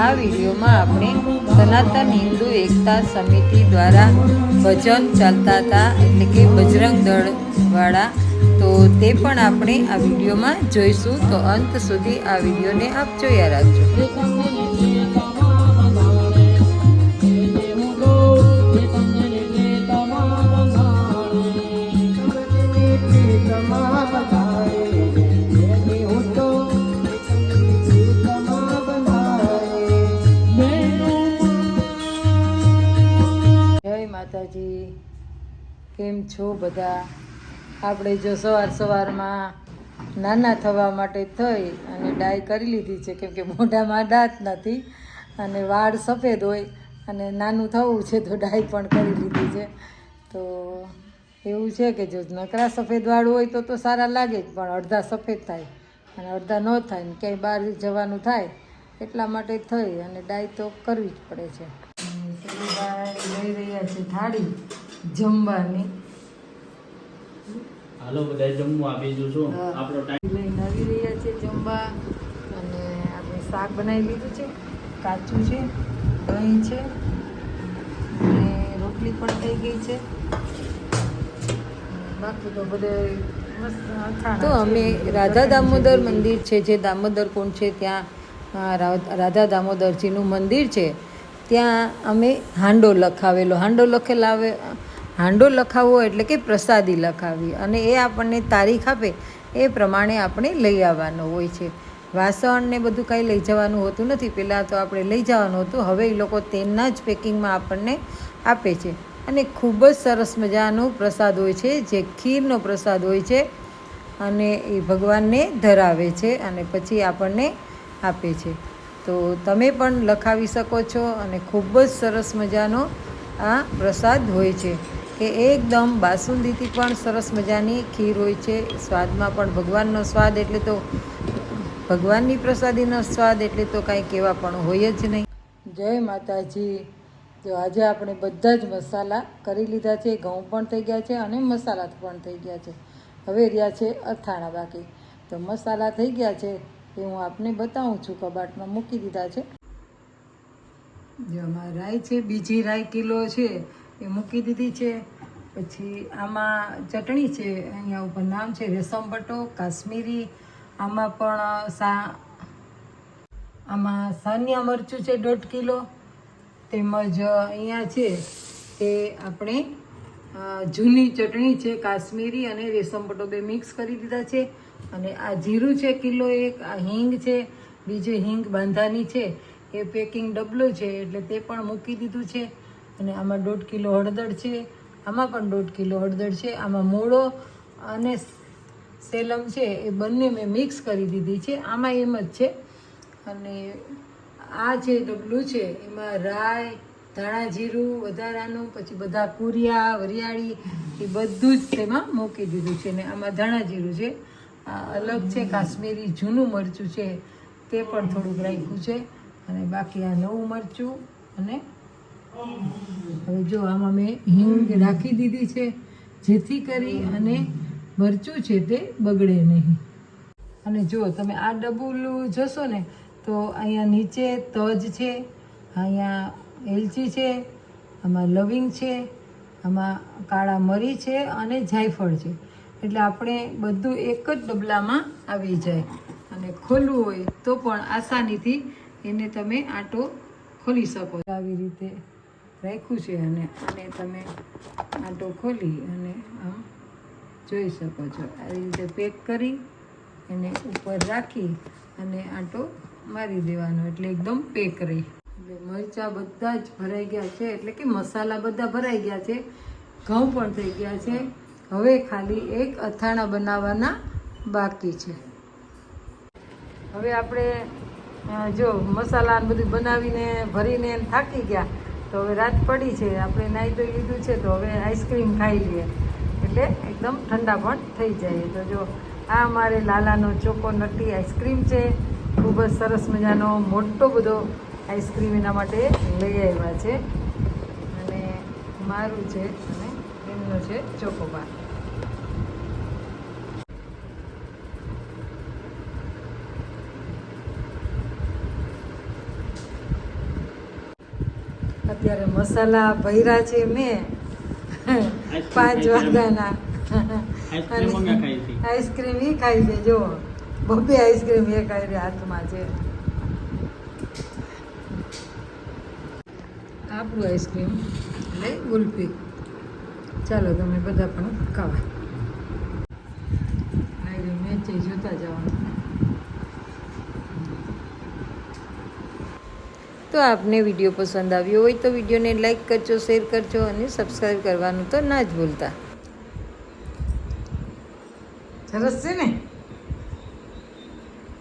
આ વિડીયોમાં આપણે સનાતન હિન્દુ એકતા સમિતિ દ્વારા ભજન ચાલતા હતા, એટલે કે બજરંગ દળવાળા. તો તે પણ આપણે આ વિડીયોમાં જોઈશું. તો અંત સુધી આ વિડીયોને આપ જોયા રાખજો. માતાજી, કેમ છો બધા? આપણે જો સવાર સવારમાં નાના થવા માટે થઈ અને ડાય કરી લીધી છે, કેમ કે મોઢામાં દાંત નથી અને વાળ સફેદ હોય અને નાનું થવું છે તો ડાય પણ કરી લીધી છે. તો એવું છે કે જો નકરા સફેદ વાળ હોય તો તો સારા લાગે જ, પણ અડધા સફેદ થાય અને અડધા ન થાય ને ક્યાંય બહાર જવાનું થાય એટલા માટે થઈ અને ડાય તો કરવી જ પડે છે. લઈ રહ્યા છે થાળી જમવાની. હાલો બધા જમવા બીજું શું આપણો ટાઈમ લઈને આવી રહ્યા છે જમવા અને આપણે શાક બનાવી લીધું છે. કાચું છે દહીં છે અને રોટલી પણ થઈ ગઈ છે. બાકી તો બધે તો અમે રાધા દામોદર મંદિર છે જે દામોદર કુંડ છે ત્યાં રાધા દામોદરજીનું મંદિર છે. ત્યાં અમે હાંડો લખાવેલો. હાંડો લખેલા આવે હાંડો લખાવવો એટલે કે પ્રસાદી લખાવી. અને એ આપણને તારીખ આપે, એ પ્રમાણે આપણે લઈ આવવાનો હોય છે. વાસણ ને બધું કાંઈ લઈ જવાનું હોતું નથી. પહેલાં તો આપણે લઈ જવાનું હતું. હવે એ લોકો તેમના જ પેકિંગમાં આપણને આપે છે. અને ખૂબ જ સરસ મજાનો પ્રસાદ હોય છે. જે ખીરનો પ્રસાદ હોય છે. અને એ ભગવાનને ધરાવે છે અને પછી આપણને આપે છે. તો તમે પણ લખાવી શકો છો અને ખૂબ જ સરસ મજાનો આ પ્રસાદ હોય છે કે એકદમ બાસુંદીથી પણ સરસ મજાની ખીર હોય છે. સ્વાદમાં પણ ભગવાનનો સ્વાદ એટલે તો ભગવાનની પ્રસાદીનો સ્વાદ એટલે તો કાંઈ કહેવા પણ હોય જ નહીં. જય માતાજી. તો આજે આપણે બધા જ મસાલા કરી લીધા છે, ઘઉં પણ થઈ ગયા છે અને મસાલા પણ થઈ ગયા છે. હવે રહ્યા છે અથાણા બાકી. તો મસાલા થઈ ગયા છે. એ હું આપને બતાવું છું કબાટમાં મૂકી દીધા છે. જો આમાં રાઈ છે, બીજી રાઈ કિલો છે, એ મૂકી દીધી છે. પછી આમાં ચટણી છે, અહીંયા ઉપર નામ છે રેશમ બટો, કાશ્મીરી, આમાં પણ સા, આમાં સાનિયા મરચું છે દોઢ કિલો. તેમજ અહીંયા છે તે આપણે જૂની ચટણી છે કાશ્મીરી અને રેશમ બટો બે મિક્સ કરી દીધા છે. અને આ જીરું છે, કિલો એક, આ હિંગ છે, બીજું હિંગ બાંધાની છે, એ પેકિંગ ડબલું છે, એટલે તે પણ મૂકી દીધું છે. અને આમાં દોઢ કિલો હળદર છે, આમાં પણ દોઢ કિલો હળદર છે, આમાં મૂળો અને સેલમ છે, એ બંને મેં મિક્સ કરી દીધી છે, આમાં એમ જ છે. અને આ જે ડબલું છે, એમાં રાઈ, ધાણા જીરું વધારાનું, પછી બધા કુરિયા, વરિયાળી, એ બધું જ તેમાં મૂકી દીધું છે. ને આમાં ધાણા જીરું છે અલગ છે, કાશ્મીરી જૂનું મરચું છે, તે પણ થોડુંક રાખ્યું છે. અને બાકી આ નવું મરચું અને હવે જો આમાં મેં હિંગ રાખી દીધી છે, જેથી કરી અને મરચું છે તે બગડે નહીં. અને જો તમે આ ડબુલું જશો ને, તો અહીંયા નીચે તજ છે, અહીંયા એલચી છે, આમાં લવિંગ છે, આમાં કાળા મરી છે અને જાયફળ છે. એટલે આપણે બધું એક જ ડબલામાં આવી જાય. અને ખોલવું હોય તો પણ આસાનીથી એને તમે આટો ખોલી શકો. આવી રીતે રાખ્યું છે અને અને તમે આટો ખોલી અને જોઈ શકો છો. આવી રીતે પેક કરી એને ઉપર રાખી અને આંટો મારી દેવાનો. એટલે એકદમ પેક રહી. એટલે મરચાં બધા જ ભરાઈ ગયા છે. એટલે કે મસાલા બધા ભરાઈ ગયા છે. ઘઉં પણ થઈ ગયા છે. હવે ખાલી એક અથાણા બનાવવાના બાકી છે. હવે આપણે જો મસાલા બધું બનાવીને, ભરીને થાકી ગયા, તો હવે રાત પડી છે. આપણે નાહી તો લીધું છે, તો હવે આઈસ્ક્રીમ ખાઈ લઈએ. એટલે એકદમ ઠંડા પણ થઈ જાય. તો જો, આ અમારે લાલાનો ચોકો નટી આઈસ્ક્રીમ છે. ખૂબ જ સરસ મજાનો, મોટો બધો આઈસ્ક્રીમ એના માટે લઈ આવ્યા છે. અને મારું છે, અને એમનો છે ચોકોબાર. અત્યારે મસાલા ભર્યા છે મેં. પાંચ વાગ્યાના. આઈસ્ક્રીમ એ ખાઈ છે જો બબ્બે આઈસ્ક્રીમ એ ખાઈ રહી હાથમાં છે. આપણું આઈસ્ક્રીમ એટલે ગુલ્ફી. ચાલો તમે બધા પણ ખાવા. તો આપને વીડિયો પસંદ આવ્યો હોય તો વિડીયોને લાઈક કરજો, શેર કરજો અને સબસ્ક્રાઈબ કરવાનું તો ના જ ભૂલતા. સરસ છે ને?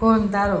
કોણ તારો?